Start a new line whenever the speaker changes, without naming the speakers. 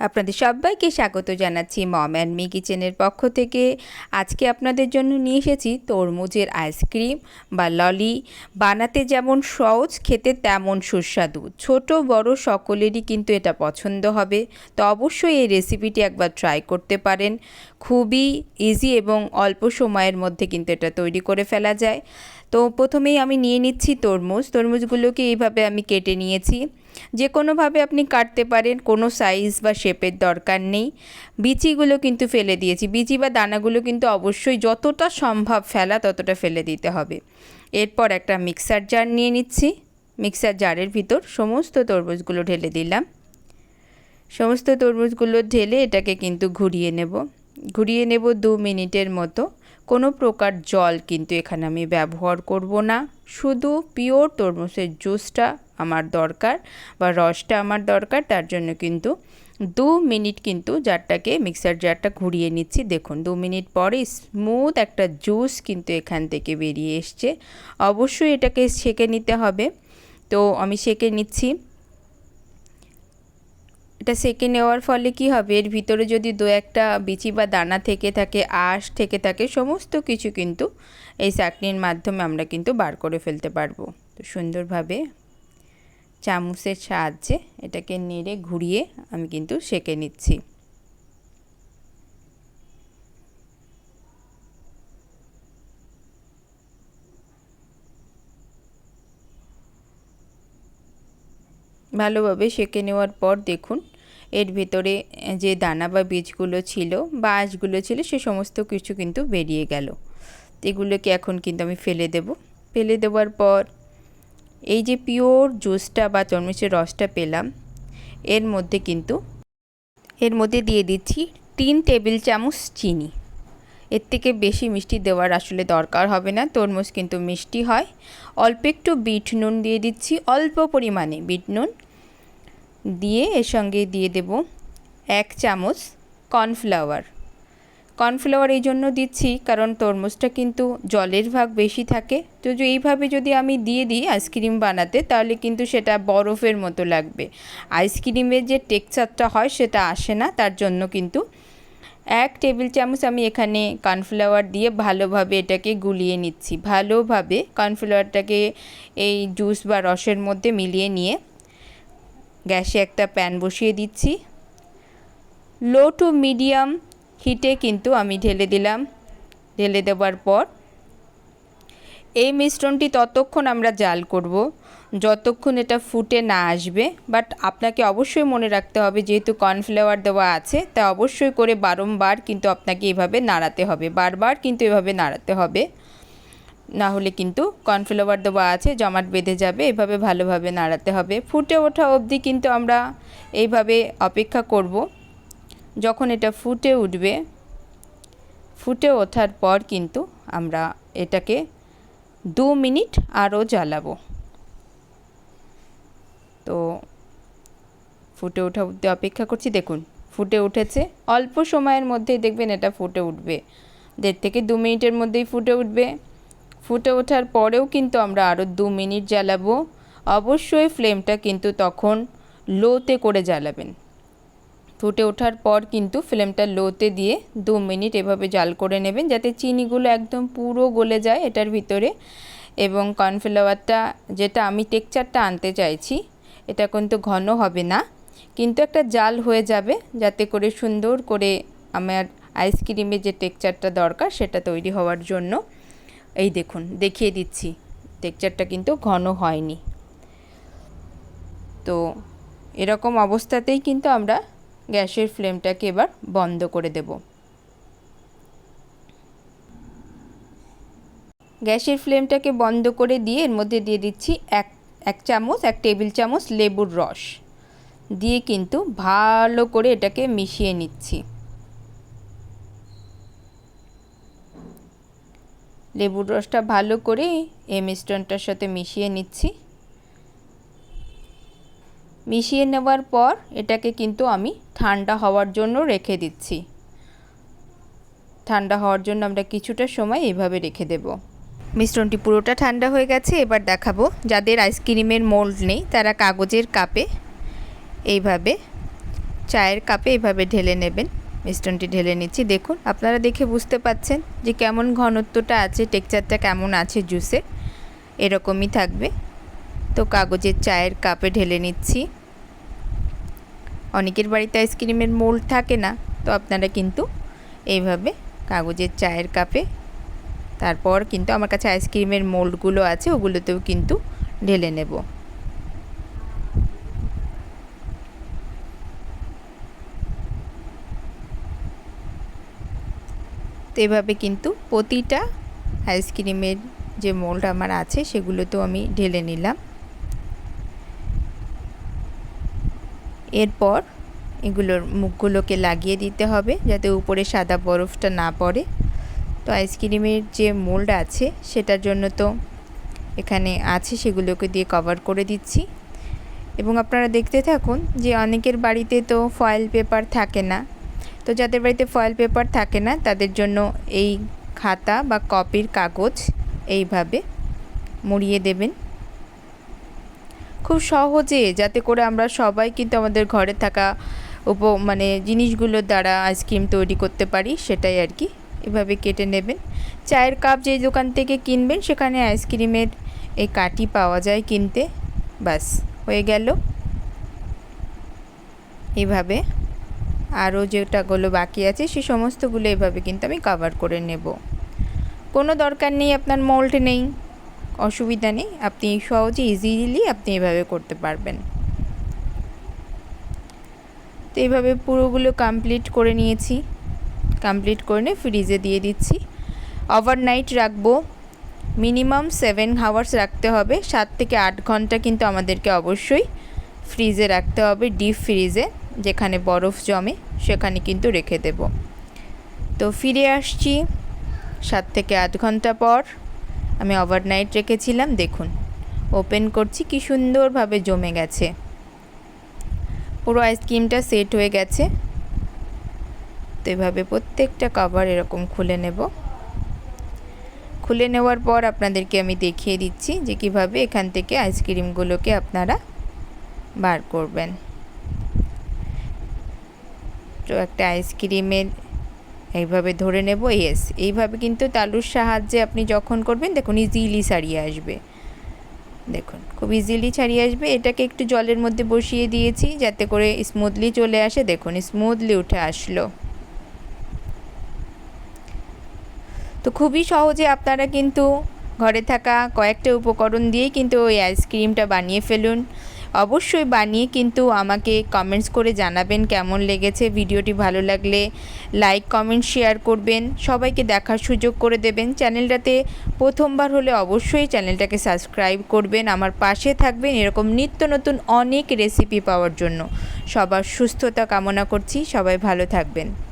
আপনাদের সবাইকে স্বাগত জানাচ্ছি মম অ্যান্ড মি কিচেনের পক্ষ থেকে। আজকে আপনাদের জন্য নিয়ে এসেছি তরমুজের আইসক্রিম বা ললি। বানাতে যেমন সহজ, খেতে তেমন সুস্বাদু। ছোট, বড় সকলেরই কিন্তু এটা পছন্দ হবে। তো অবশ্যই এই রেসিপিটি একবার ট্রাই করতে পারেন। খুবই ইজি এবং অল্প সময়ের মধ্যে কিন্তু এটা তৈরি করে ফেলা যায়। তো প্রথমেই আমি নিয়ে নিচ্ছি তরমুজ। তরমুজগুলোকে এইভাবে আমি কেটে নিয়েছি। যে কোনোভাবে আপনি কাটতে পারেন, কোনো সাইজ বা শেপের দরকার নেই। বিচিগুলো কিন্তু ফেলে দিয়েছি। বিচি বা দানাগুলো কিন্তু অবশ্যই যতটা সম্ভব ফেলা ততটা ফেলে দিতে হবে। এরপর একটা মিক্সার জার নিয়ে নিচ্ছি। মিক্সার জারের ভিতর সমস্ত তরমুজগুলো ঢেলে দিলাম। সমস্ত তরমুজগুলো ঢেলে এটাকে কিন্তু ঘুরিয়ে নেব। ঘুরিয়ে নেব দু মিনিটের মতো। কোনো প্রকার জল কিন্তু এখানে আমি ব্যবহার করব না। শুধু পিওর তরমুজের জুসটা আমার দরকার বা রসটা আমার দরকার, তার জন্য কিন্তু দু মিনিট কিন্তু জারটাকে মিক্সার জারটা ঘুরিয়ে নিচ্ছি। দেখুন, দু মিনিট পরে স্মুথ একটা জুস কিন্তু এখান থেকে বেরিয়ে এসছে। অবশ্যই এটাকে সেকে নিতে হবে। তো আমি সেকে নিচ্ছি। এটা সেকে নেওয়ার ফলে কি হবে? এর ভিতরে যদি দু একটা বিচি বা দানা থেকে থাকে, আঁশ থেকে থাকে, সমস্ত কিছু কিন্তু এই চাকনির মাধ্যমে আমরা কিন্তু বার করে ফেলতে পারব। তো সুন্দরভাবে চামচের সাহায্যে এটাকে নেড়ে ঘুরিয়ে আমি কিন্তু সেকে নিচ্ছি। ভালোভাবে সেকে নেওয়ার পর দেখুন, এর ভেতরে যে দানা বা বীজগুলো ছিল বা আঁশগুলো ছিল সে সমস্ত কিছু কিন্তু বেরিয়ে গেল। এগুলোকে এখন কিন্তু আমি ফেলে দেব। ফেলে দেওয়ার পর এই যে পিওর জুসটা বা তরমুজের রসটা পেলাম, এর মধ্যে কিন্তু, এর মধ্যে দিয়ে দিচ্ছি তিন টেবিল চামচ চিনি। এর থেকে বেশি মিষ্টি দেওয়ার আসলে দরকার হবে না, তরমুজ কিন্তু মিষ্টি হয়। অল্প একটু বিট নুন দিয়ে দিচ্ছি, অল্প পরিমাণে বিট নুন দিয়ে এর সঙ্গে দিয়ে দেব এক চামচ কর্নফ্লাওয়ার। কর্নফ্লাওয়ার এই জন্য দিচ্ছি, কারণ তরমুজটা কিন্তু জলের ভাগ বেশি থাকে। তো এইভাবে যদি আমি দিয়ে দিই আইসক্রিম বানাতে, তাহলে কিন্তু সেটা বরফের মতো লাগবে। আইসক্রিমের যে টেক্সচারটা হয়, সেটা আসে না। তার জন্য কিন্তু এক টেবিল চামচ আমি এখানে কর্নফ্লাওয়ার দিয়ে ভালোভাবে এটাকে গুলিয়ে নিচ্ছি। ভালোভাবে কর্নফ্লাওয়ারটাকে এই জুস বা রসের মধ্যে মিলিয়ে নিয়ে গ্যাসে একটা প্যান বসিয়ে দিচ্ছি। লো টু মিডিয়াম হিটে কিন্তু আমি ঢেলে দিলাম। ঢেলে দেওয়ার পর এই মিশ্রণটি ততক্ষণ আমরা জাল করব। যতক্ষণ এটা ফুটে না আসবে বাট আপনাকে অবশ্যই মনে রাখতে হবে, যেহেতু কর্নফ্লাওয়ার দেওয়া আছে, তা অবশ্যই করে বারংবার কিন্তু আপনাকে এভাবে নাড়াতে হবে, বারবার কিন্তু এভাবে নাড়াতে হবে। না হলে কিন্তু কর্নফ্লাওয়ার দেওয়া আছে, জমাট বেঁধে যাবে, এভাবে ভালোভাবে নাড়াতে হবে। ফুটে ওঠা অবধি কিন্তু আমরা এইভাবে অপেক্ষা করব। যখন এটা ফুটে উঠবে, ফুটে ওঠার পর কিন্তু আমরা এটাকে দু মিনিট আরও জ্বালাবো। তো ফুটে ওঠা অবধি অপেক্ষা করছি। দেখুন, ফুটে উঠেছে। অল্প সময়ের মধ্যেই দেখবেন এটা ফুটে উঠবে। দেড় থেকে দু মিনিটের মধ্যেই ফুটে উঠবে। ফুটে ওঠার পরেও কিন্তু আমরা আরও দু মিনিট জ্বালাবো। অবশ্যই ফ্লেমটা কিন্তু তখন লোতে করে জ্বালাবেন। ফুটে ওঠার পর কিন্তু ফ্লেমটা লোতে দিয়ে দু মিনিট এভাবে জাল করে নেবেন যাতে চিনিগুলো একদম পুরো গলে যায় এটার ভিতরে। এবং কর্নফ্লাওয়ারটা, যেটা আমি টেক্সচারটা আনতে চাইছি, এটা কিন্তু ঘন হবে না। কিন্তু একটা জাল হয়ে যাবে যাতে করে সুন্দর করে আমার আইসক্রিমের যে টেক্সচারটা দরকার সেটা তৈরি হওয়ার জন্য। এই দেখুন, দেখিয়ে দিচ্ছি, টেক্সচারটা কিন্তু ঘন হয়নি। তো এরকম অবস্থাতেই কিন্তু আমরা গ্যাসের ফ্লেমটাকে এবার বন্ধ করে দেব। গ্যাসের ফ্লেমটাকে বন্ধ করে দিয়ে এর মধ্যে দিয়ে দিচ্ছি এক এক চামচ, এক টেবিল চামচ লেবুর রস। দিয়ে কিন্তু ভালো করে এটাকে মিশিয়ে নিচ্ছি। লেবুর রসটা ভালো করে এই মিশ্রণটার সাথে মিশিয়ে নিচ্ছি। মিশিয়ে নেওয়ার পর এটাকে কিন্তু আমি ঠান্ডা হওয়ার জন্য রেখে দিচ্ছি। ঠান্ডা হওয়ার জন্য আমরা কিছুটা সময় এইভাবে রেখে দেব। মিশ্রণটি পুরোটা ঠান্ডা হয়ে গেছে, এবার দেখাবো। যাদের আইসক্রিমের মোল্ড নেই, তারা কাগজের কাপে এইভাবে, চায়ের কাপে এভাবে ঢেলে নেবেন। মিশ্রণটি ঢেলে নিচ্ছি। দেখুন, আপনারা দেখে বুঝতে পাচ্ছেন যে কেমন ঘনত্বটা আছে টেক্সচারটা কেমন আছে জুসের এরকমই থাকবে। তো কাগজের চায়ের কাপে ঢেলে নিচ্ছি। অনেকের বাড়িতে আইসক্রিমের মোল্ড থাকে না, তো আপনারা কিন্তু এইভাবে কাগজের চায়ের কাপে, তারপর কিন্তু আমার কাছে আইসক্রিমের মোল্ডগুলো আছে, ওগুলোতেও কিন্তু ঢেলে নেব। তো এভাবে কিন্তু প্রতিটা আইসক্রিমের যে মোল্ড আমার আছে, সেগুলোতেও আমি ঢেলে নিলাম। এরপর এগুলোর মুখগুলোকে লাগিয়ে দিতে হবে যাতে উপরে সাদা বরফটা না পড়ে। তো আইসক্রিমের যে মোল্ড আছে সেটার জন্য তো এখানে আছে, সেগুলোকে দিয়ে কভার করে দিচ্ছি। এবং আপনারা দেখতে থাকুন যে অনেকের বাড়িতে তো ফয়েল পেপার থাকে না। তো যাদের বাড়িতে ফয়েল পেপার থাকে না, তাদের জন্য এই খাতা বা কপির কাগজ এইভাবে মুড়িয়ে দেবেন। খুব সহজে যাতে করে আমরা সবাই কিন্তু আমাদের ঘরে থাকা উপ মানে জিনিসগুলোর দ্বারা আইসক্রিম তৈরি করতে পারি, সেটাই আর কি। এভাবে কেটে নেবেন। চায়ের কাপ যেই দোকান থেকে কিনবেন, সেখানে আইসক্রিমের এই কাটি পাওয়া যায় কিনতে। বাস হয়ে গেল। এভাবে আরও যেটাগুলো বাকি আছে, সে সমস্তগুলো এভাবে কিন্তু আমি কভার করে নেব। কোনো দরকার নেই, আপনার মোল্ড নেই। অসুবিধা নেই। আপনি সহজে ইজিলি আপনি এভাবে করতে পারবেন। তো এইভাবে পুরোগুলো কমপ্লিট করে নিয়েছি। কমপ্লিট করে নিয়ে ফ্রিজে দিয়ে দিচ্ছি। ওভারনাইট রাখব। মিনিমাম সেভেন হাওয়ার্স রাখতে হবে। সাত থেকে আট ঘণ্টা কিন্তু আমাদেরকে অবশ্যই ফ্রিজে রাখতে হবে ডিপ ফ্রিজে যেখানে বরফ জমে, সেখানে কিন্তু রেখে দেব। তো ফিরে আসছি সাত থেকে আট ঘণ্টা পর। আমি ওভারনাইট রেখেছিলাম, দেখুন। ওপেন করছি, কি সুন্দরভাবে জমে গেছে। পুরো আইসক্রিমটা সেট হয়ে গেছে। তো এভাবে প্রত্যেকটা কভার এরকম খুলে নেব। খুলে নেওয়ার পর আপনাদেরকে আমি দেখিয়ে দিচ্ছি যে কীভাবে এখান থেকে আইসক্রিমগুলোকে আপনারা বার করবেন। তো একটা আইসক্রিমের এইভাবে ধরে নেব ইয়েস এইভাবে কিন্তু তালুর সাহায্যে আপনি যখন করবেন, দেখুন ইজিলি ছাড়িয়ে আসবে। দেখুন, খুব ইজিলি ছাড়িয়ে আসবে। এটাকে একটু জলের মধ্যে বসিয়ে দিয়েছি, যাতে করে স্মুথলি চলে আসে। দেখুন স্মুথলি উঠে আসলো। তো খুবই সহজে আপনারা কিন্তু ঘরে থাকা কয়েকটা উপকরণ দিয়েই কিন্তু ওই আইসক্রিমটা বানিয়ে ফেলুন। অবশ্যই বানিয়ে কিন্তু আমাকে কমেন্টস করে জানাবেন কেমন লেগেছে ভিডিওটি ভালো লাগলে লাইক কমেন্ট শেয়ার করবেন। সবাইকে দেখার সুযোগ করে দেবেন। চ্যানেলটাতে প্রথমবার হলে অবশ্যই চ্যানেলটাকে সাবস্ক্রাইব করবেন। আমার পাশে থাকবেন এরকম নিত্য নতুন অনেক রেসিপি পাওয়ার জন্য। সবার সুস্থতা কামনা করছি। সবাই ভালো থাকবেন।